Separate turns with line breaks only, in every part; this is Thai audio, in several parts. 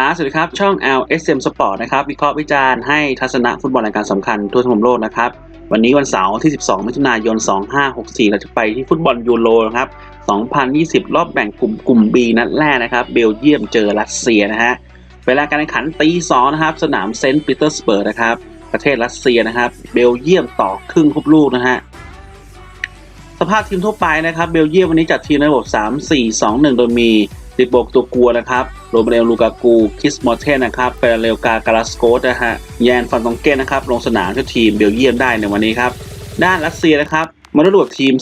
ครับสวัสดีครับ ช่อง LSM Sport นะครับ วิเคราะห์วิจารณ์ให้ทัศนะฟุตบอลรายการสำคัญทั่วทั้งโลกนะครับ วันนี้วันเสาร์ที่ 12 มิถุนายน 2564 เราจะไปที่ฟุตบอลยูโรนะครับ 2020 รอบแบ่งกลุ่มกลุ่ม B นัดแรกนะครับ เบลเยียมเจอรัสเซียนะฮะ เวลาการแข่งขันตีสองนะครับ สนามเซนต์ปีเตอร์สเบิร์กนะครับ ประเทศรัสเซียนะครับ เบลเยียมต่อครึ่งทุกลูกนะฮะสภาพทีมทั่วไปนะครับ เบลเยียมวันนี้จัดทีมในระบบ 3-4-2-1 โดยมี ติโบกตัวกัวนะครับโรเบเรลลูกากู คิสมอเทนนะครับเปเรลกาการาสโกสนะฮะแยนฟันตองเก้นนะครับ ลงสนามช่ทีมเบลเยียมได้ในวันนี้ครับ ด้านรัสเซียนะครับมาดูกับทีม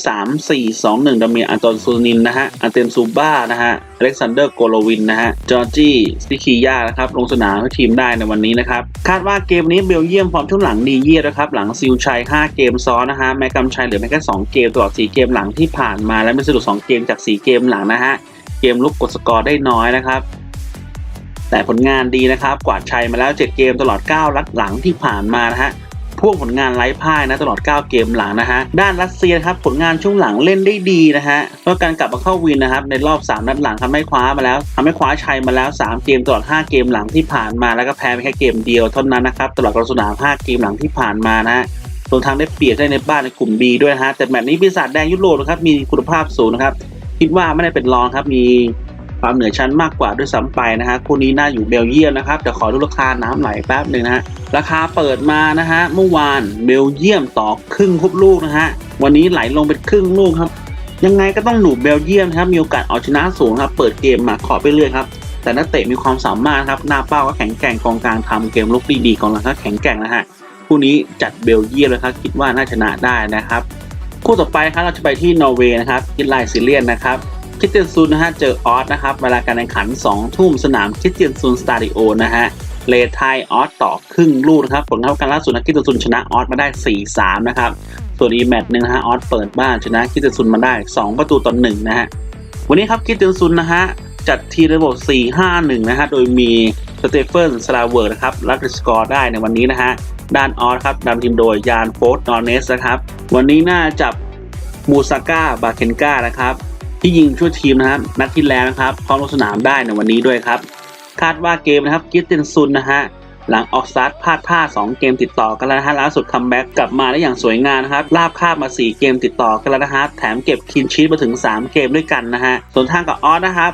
3-4-2-1ดยมีอันตอนซูนินนะฮะ อันเตมซูบ้านะฮะอเล็กซานเดอร์โกโลวินนะฮะ จอร์จี้ซิคิยานะครับ ลงสนามให้ทีมได้ในวันนี้นะครับ คาดว่าเกมนี้เบลเยียมฟอร์มช่วงหลังดีเยี่ยมนะครับ หลังซิลชัย 5 เกมซ้อนนะฮะ แมกกัมชัยเหลือแค่2เกมตลอด 4 เกมหลังที่ผ่านมาและไม่สะดุด2เกมจาก 4 เกมหลังนะฮะ เกมลุกกดสกอร์ได้น้อยนะครับ แต่ผลงานดีนะครับ กวาดชัยมาแล้ว 7 เกมตลอด9ลัดหลังที่ผ่านมานะฮะพวกผลงานไร้พ่ายนะตลอด 9 เกมหลังนะฮะ ด้านรัสเซียครับผลงานช่วงหลังเล่นได้ดีนะฮะเพราะการกลับมาเข้าวินนะครับในรอบ 3 นัดหลังทำให้คว้ามาแล้วทำให้คว้าชัยมาแล้ว 3 เกมตลอด 5 เกมหลังที่ผ่านมาแล้วก็แพ้ไปแค่เกมเดียวเท่านั้นนะครับตลอดการสนาม5เกมหลังที่ผ่านมานะฮะรวมทั้งได้เปรียบได้ในบ้านในกลุ่ม B ด้วยนะฮะแต่แมตช์นี้ปีศาจแดงยุโรปนะครับมีคุณภาพสูงนะครับ คิดว่าไม่ได้เป็นรองครับมีความเหนือชั้นมากกว่าด้วยซ้ำไปนะฮะคู่นี้น่าอยู่เบลเยียมนะครับแต่ขอดูราคาน้ำไหลแป๊บหนึ่งนะฮะราคาเปิดมานะฮะเมื่อวานเบลเยียมต่อครึ่งคบลูกนะฮะวันนี้ไหลลงเป็นครึ่งลูกครับ ยังไงก็ต้องหนูเบลเยียมนะครับมีโอกาสเอาชนะสูงครับเปิดเกมมาขอไปเรื่อยครับแต่นักเตะมีความสามารถครับหน้าเป้าก็แข็งแกร่งกองกลางทำเกมลุกดีๆกองหลังก็แข็งแกร่งนะฮะคู่นี้จัดเบลเยียมเลยครับคิดว่าน่าชนะได้นะครับ คู่ต่อไปครับเราจะไปที่นอร์เวย์นะครับกินไลซิเลียนนะครับคิสเตียนซุนนะฮะเจอออสนะครับเวลาการแข่งขัน 2 ทุ่มสนามคิสเตียนซุนสตาดิโอนะฮะเลทไทยออสต่อครึ่งลูกนะครับผลการล่าสุดนะคิสเตียนซุนชนะออสมาได้ 4-3 นะครับ ส่วนอีแมตช์หนึ่งนะฮะออสเปิดบ้านชนะคิสเตียนซุนมาได้ 2 ประตูต่อ1นะฮะวันนี้ครับคิสเตียนซุนนะฮะจัดทีระบบ 4-5-1 นะฮะโดยมีสเตเฟนสลาเวิร์ดนะครับรักสกอร์ได้ในวันนี้นะฮะด้านออสครับนำทีมโดยยานโฟร์ดนอร์เนสนะครับ วันนี้น่าจับมูซาก้าบาเคนกานะครับ ที่ยิงช่วยทีมนะครับนัดที่แล้วนะครับพร้อมลงสนามได้ในวันนี้ด้วยครับ คาดว่าเกมนะครับกิสเตนซุนนะฮะหลังออกสตาร์ทพลาดท่า 2 เกมติดต่อกันแล้วนะฮะล่าสุดคัมแบ็กกลับมาได้อย่างสวยงามนะครับลาบคาบมา 4 เกมติดต่อกันแล้วนะฮะแถมเก็บคินชีตมาถึง 3 เกมด้วยกันนะฮะส่วนทางกับออสนะครับ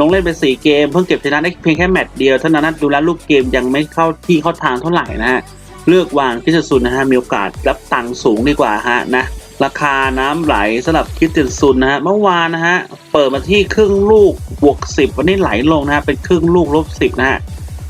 ลงเล่นไป 4 เกม เพิ่งเก็บชนะได้เพียงแค่แมตช์เดียวเท่านั้นดูแลวลูกเกมยังไม่เข้าที่เข้าทางเท่าไหร่นะฮะ เลือกวางกิสตซุนนะฮะมีโอกาสรับตังค์สูงดีกว่าฮะนะราคาน้ำไหลสำหรับคิดเตนซุนนะฮะเมื่อวานนะฮะเปิดมาที่ครึ่งลูกบวก 10 วันนี้ไหลลงนะฮะเป็นครึ่งลูกลบ 10 นะฮะ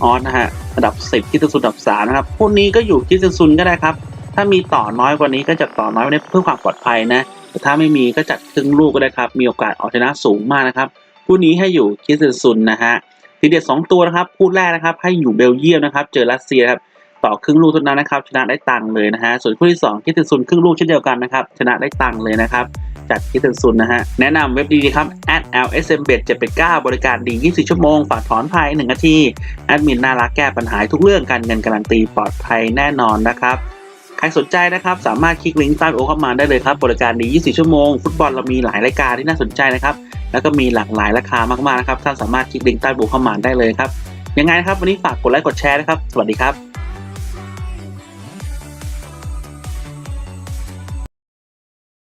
ออสนะฮะระดับ 10คิดเตนซุนระดับ3นะครับพวกนี้ก็อยู่คิดเตนซุนก็ได้ครับ ถ้ามีต่อน้อยกว่านี้ก็จัดต่อน้อยไว้เพื่อความปลอดภัยนะแต่ถ้าไม่มีก็จัดครึ่งลูกก็ได้ครับ มีโอกาสเอาชนะสูงมากนะครับคู่นี้ให้อยู่คิดเตนซุนนะฮะทีเด็ด2ตัวนะครับคู่แรกนะครับให้อยู่เบลเยียมนะครับเจอรัสเซียครับ ต่อครึ่งลูกเท่านั้นนะครับชนะได้ตังค์เลยนะฮะส่วนคู่ที่2คิดถึงซุนครึ่งลูกเช่นเดียวกันนะครับชนะได้ตังค์เลยนะครับจากคิดถึงซุนนะฮะแนะนำเว็บดีครับ @lsmbet 789บริการดี 24 ชั่วโมง ฝากถอนภาย1นาทีแอดมินน่ารักแก้ปัญหาทุกเรื่องการเงินการันตีปลอดภัยแน่นอนนะครับใครสนใจนะครับสามารถคลิกลิงก์ใต้โอเข้ามาได้เลยครับบริการดี 24 ชั่วโมง ฟุตบอลเรามีหลายรายการที่น่าสนใจนะครับ แล้วก็มีหลากหลายราคามากๆนะครับท่านสามารถคลิกลิงก์ใต้โอเข้ามาได้เลยครับยังไงนะครับวันนี้ฝากกดไลค์กดแชร์นะครับ สวัสดีครับ